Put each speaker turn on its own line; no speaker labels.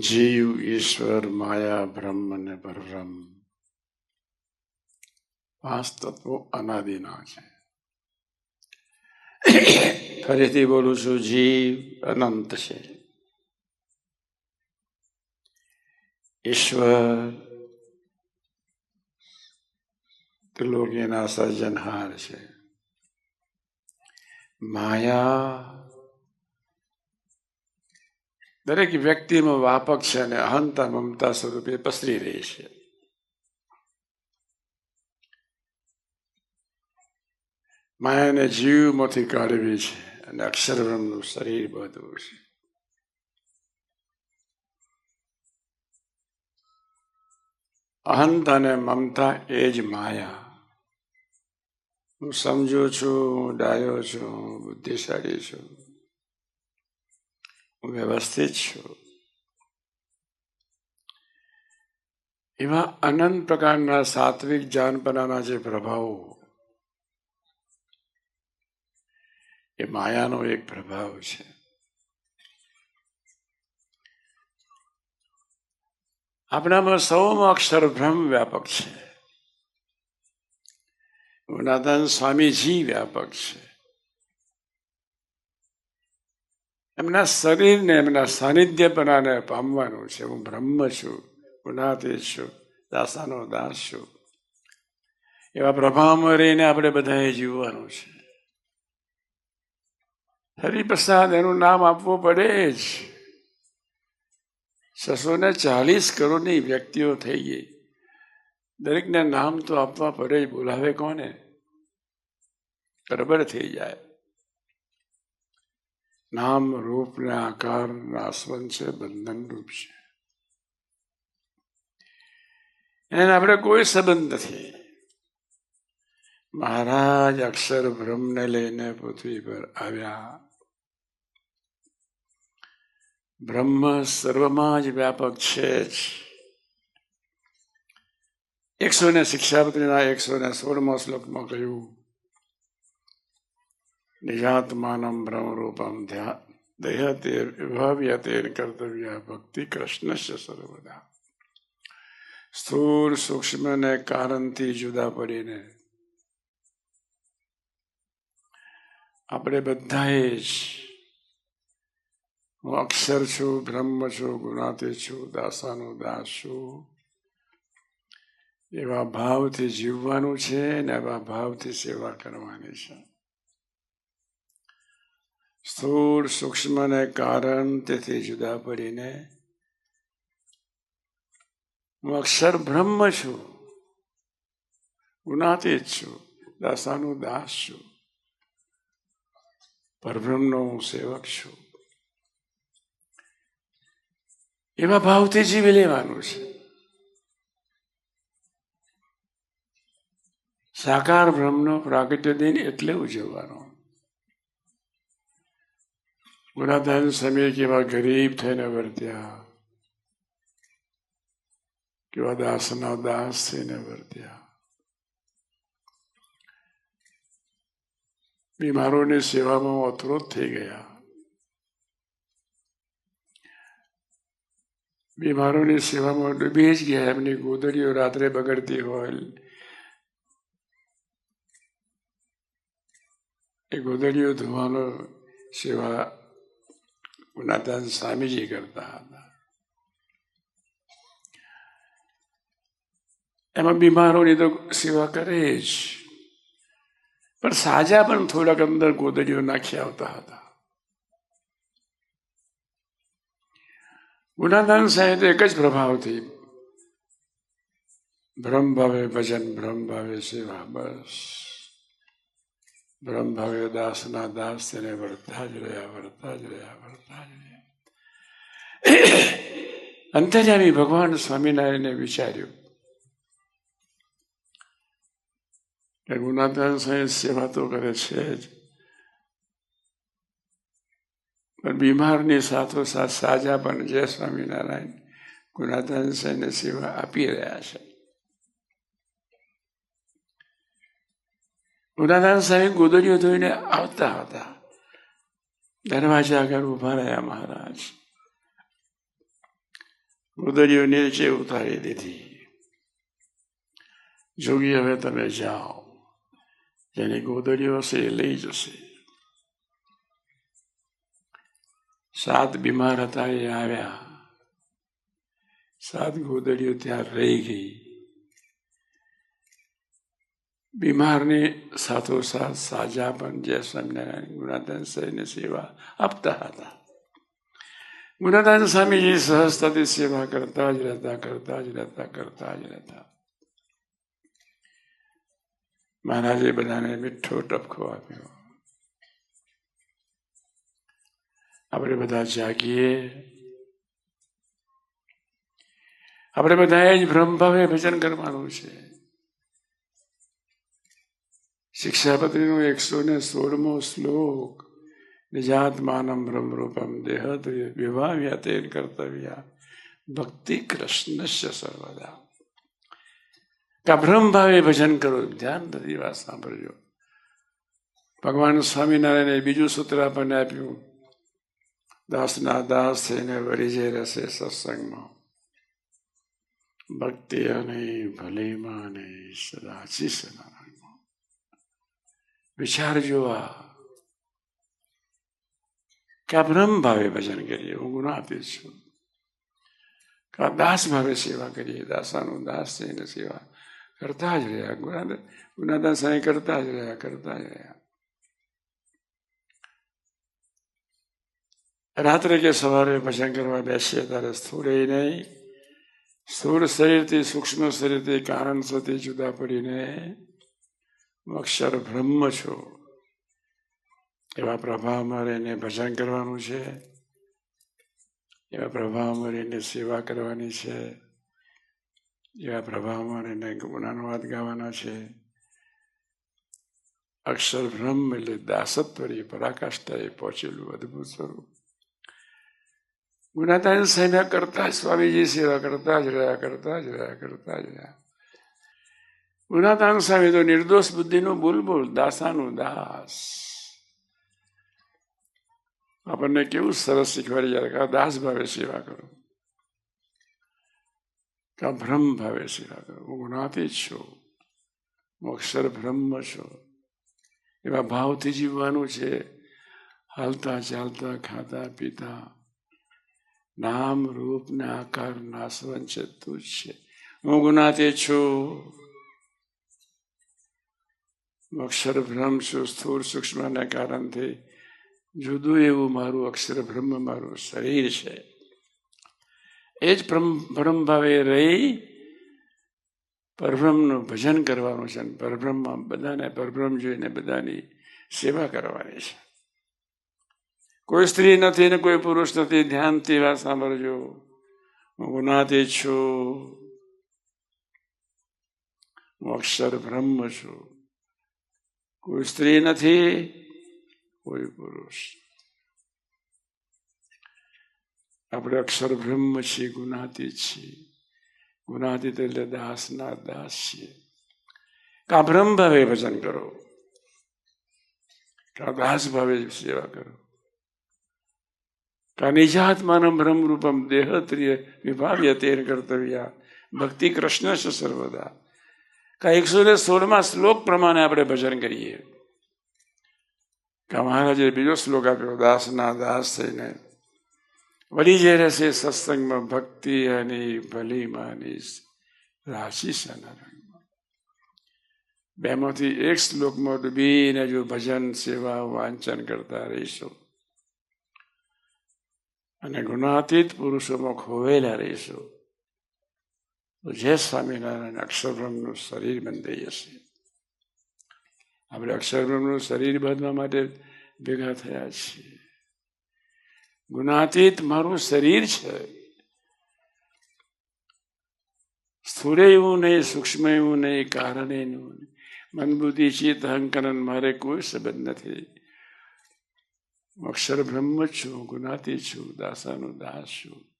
જીવ ઈશ્વર માયા બ્રહ્મ અને પરબ્રહ્મ પાંચ તત્વો અનાદિના છે. ફરીથી બોલું છું, જીવ અનંત છે. ઈશ્વર ત્રિલોકીના સર્જનહાર છે. માયા દરેક વ્યક્તિમાં વ્યાપક છે અને અહંતા મમતા સ્વરૂપે પસરી રહી છે. માયાને જીવમાંથી કાઢવી છે અને અક્ષરબ્રહ્મનું શરીર બધું છે. અહંત અને મમતા એ જ માયા. હું સમજુ છું, હું ડાયો છું બુદ્ધિશાળી છું. વ્યવસ્થિત છું એમાં અનંત પ્રકારના સાત્વિક જાનપનાના જે પ્રભાવો એ માયાનો એક પ્રભાવ છે આપણામાં સૌમાં અક્ષર બ્રહ્મ વ્યાપક છે ગુણાદાન સ્વામીજી વ્યાપક છે એમના શરીરને, એમના સાનિધ્યપણાને પામવાનું છે. હું બ્રહ્મ છું, ગુણાતીત છું, દાસાનો દાસ છું. એવા પ્રભાવમાં રહીને આપણે બધાએ જીવવાનું છે. હરિપ્રસાદ એનું નામ આપવું પડે જ. છસો ને ચાલીસ કરોડની વ્યક્તિઓ થઈ ગઈ. દરેકને નામ તો આપવા પડે જ. બોલાવે કોને? ગડબડ થઈ જાય. નામ, રૂપ ને આકાર આસવન છે, બંધન રૂપ છે. એને આપણે કોઈ સંબંધ નથી. મહારાજ અક્ષર બ્રહ્મને લઈને પૃથ્વી પર આવ્યા. બ્રહ્મ સર્વમાં જ વ્યાપક છે જ. એકસો ને શિક્ષાપત્રીના એકસો ને સોળમો શ્લોકમાં કહ્યું નિજાત્માનમ બ્રહ્મરૂપમ દેહતેર વિભાવ્યતેર કર્તવ્ય ભક્તિ કૃષ્ણસ્ય સર્વદા સ્થૂળ સૂક્ષ્મ ને કારણથી જુદા પડીને આપણે બધાએ જ હું અક્ષર છું બ્રહ્મ છું ગુણાતી છું દાસાનો દાસ છું એવા ભાવથી જીવવાનું છે ને એવા ભાવથી સેવા કરવાની છે સ્થૂળ સૂક્ષ્મને કારણ તેથી જુદા પડીને હું અક્ષર બ્રહ્મ છું, ગુણાતીત છું, દાસાનું દાસ છું, પરબ્રહ્મનો હું સેવક છું. એવા ભાવથી જીવી લેવાનું છે. સાકાર બ્રહ્મનો પ્રાગટ્ય દિન એટલે ઉજવવાનો. ગુણાધાન સમય કેવા ગરીબ થઈને વર્ત્યા કેવા દાસના દાસ થઈને વર્ત્યા બીમારોની સેવામાં ઓતરોત થઈ ગયા બીમારોની સેવામાં ડૂબી જ ગયા એમની ગોદડીઓ રાત્રે બગડતી હોય એ ગોદડીઓ ધોવાનો સેવા ગુનાદાન સ્વામીજી કરતા હતા. એમાં બીમારોની તો સેવા કરે જ. પણ સાજા પણ થોડાક અંદર ગોદડીઓ નાખી આવતા હતા. ગુણાદાન સાહેબ એક જ પ્રભાવથી ભ્રમ ભાવે ભજન, ભ્રમ ભાવે સેવા, બસ. બ્રહ્મ દાસના દાસ તેને વર્તા જ રહ્યા વર્તા જ રહ્યા વર્તા જ રહ્યા અંતર્યામી ભગવાન સ્વામિનારાયણે વિચાર્યું કે ગુણાદાન સાહેબ સેવા તો કરે છે જ પણ બીમારની સાથોસાથ સાજા પણ જય સ્વામિનારાયણ ગુણાદાન સાહેબને સેવા આપી રહ્યા છે ગુણાદાન સાહેબ ગોદડીઓ ધોઈને આવતા હતા. દરવાજા આગળ ઊભા રહ્યા મહારાજ. ગોદડીઓ નીચે ઉતારી દીધી. જોગી, હવે તમે જાઓ. જેની ગોદડીઓ હશે એ લઈ જશે. સાત બીમાર હતા, એ આવ્યા. સાત ગોદડીઓ ત્યાં રહી ગઈ. બીમારની સાથોસાથ સાજા પણ જય સ્વામિનારાયણ ગુણાદાન સહીની સેવા આપતા હતા. ગુણાદાન સ્વામીજી સહજતાથી સેવા કરતા જ રહેતા, કરતા જ રહેતા, કરતા જ રહેતા. મહારાજે બધાને મીઠો ટપકો આપ્યો. આપણે બધા જાગીએ. આપણે બધાએ જ બ્રહ્મભાવે ભજન કરવાનું છે. શિક્ષાપત્રીનો એકસો ને સોળમો શ્લોક. નિજાત્માનમ બ્રહ્મરૂપમ દેહત વિભાવ્યા તેન કર્તવ્ય. ભક્તિ કૃષ્ણશ્ય સર્વદા. કા બ્રહ્મ ભાવે ભજન કરો, ધ્યાન નથી વાત સાંભળજો. ભગવાન સ્વામિનારાયણે બીજું સૂત્ર આપણને આપ્યું. દાસના દાસ થઈને વળી જે રહેશે સત્સંગમાં. ભક્તિ અને ભલેમાં અને સદાચી સનારાયણમાં વિચારજો આ. કે આ બ્રહ્મ ભાવે ભજન કરીએ, હું ગુનાતી છું કે આ દાસ ભાવે સેવા કરીએ, દાસાનું દાસ થઈને સેવા કરતા જ રહ્યા. ગુના ગુનાદાસ કરતા જ રહ્યા, કરતા જ રહ્યા. રાત્રે કે સવારે ભજન કરવા બેસીએ ત્યારે સ્થૂળ નહીં. સ્થૂળ શરીરથી સૂક્ષ્મ શરીરથી કારણ સુધી જુદા પડીને અક્ષર બ્રહ્મ છો. એવા પ્રભાવમાં એને ભજન કરવાનું છે. એવા પ્રભાવમાં રહીને સેવા કરવાની છે. એવા પ્રભાવમાં રહીને ગુણાનુવાદ ગાવાના છે. અક્ષર બ્રહ્મ એટલે દાસત્વરી પરાકાષ્ઠાએ પહોંચેલું અદભુત સ્વરૂપ. ગુણાતાન સેના કરતા સ્વામીજી સેવા કરતા જ રહ્યા, કરતા જ રહ્યા, કરતા જ રહ્યા. ગુણાતાન સામે તો નિર્દોષ બુદ્ધિનું બુલબુલ, દાસાનું દાસ. આપણને કેવું સરસ શીખવાડી જાય દાસ ભાવે સેવા કરો. કે ભ્રમ ભાવે સેવા કરો. હું ગુણાતી જ છું. હું અક્ષર બ્રહ્મ છો. એવા ભાવથી જીવવાનું છે. હાલતા ચાલતા, ખાતા, પીતા. નામ, રૂપ ને આકાર નાસવન છે, તું જ છે. હું ગુનાતી છું. અક્ષર બ્રહ્મ છું સ્થૂળ સૂક્ષ્મના કારણથી જુદું એવું મારું અક્ષર બ્રહ્મ મારું શરીર છે. એ જ ભ્રમ ભાવે રહી પરબ્રહ્મનું ભજન કરવાનું છે પરબ્રહ્મમાં બધાને પરબ્રહ્મ જોઈને બધાની સેવા કરવાની છે. કોઈ સ્ત્રી નથી ને કોઈ પુરુષ નથી, ધ્યાનથી વાત સાંભળજો. હું ગુનાથી છું. હું અક્ષર બ્રહ્મ છું. કોઈ સ્ત્રી નથી, કોઈ પુરુષ. આપણે અક્ષર બ્રહ્મ છીએ ગુનાતી છીએ. ગુનાતીત એટલે દાસના દાસ છીએ. કા બ્રહ્મ ભાવે ભજન કરો. કા દાસ ભાવે સેવા કરો. કા નિજાત્માન બ્રહ્મરૂપમ દેહત્રિય વિભાવ્ય તેર કર્તવ્ય. ભક્તિ કૃષ્ણ છે સર્વદા. કા એકસો ને સોળમાં શ્લોક પ્રમાણે આપણે ભજન કરીએ. કે મહારાજે બીજો શ્લોક આપ્યો, દાસના દાસ થઈને વળી જે રહેશે સત્સંગમાં ભક્તિ અને ભલીમાની રાશિ સનારાયણમાં બેમાંથી એક શ્લોકમાં ડૂબીને જો ભજન, સેવા, વાંચન કરતા રહીશું, અને ગુણાતીત પુરુષોમાં ખોવેલા રહીશું જય સ્વામિનારાયણ અક્ષરબ્રહ્મનું શરીર બંધાઈ જશે. આપણે અક્ષરબ્રહ્મનું શરીર બાંધવા માટે ભેગા થયા છીએ. ગુણાતીત મારું શરીર છે. સ્થૂળ એવું નહીં સૂક્ષ્મ એવું નહીં કારણ એનું મન બુદ્ધિ ચિત્ત અહંકરણ મારે કોઈ સંબંધ નથી. અક્ષર બ્રહ્મ છું ગુનાતી છું, દાસાનું દાસ છું.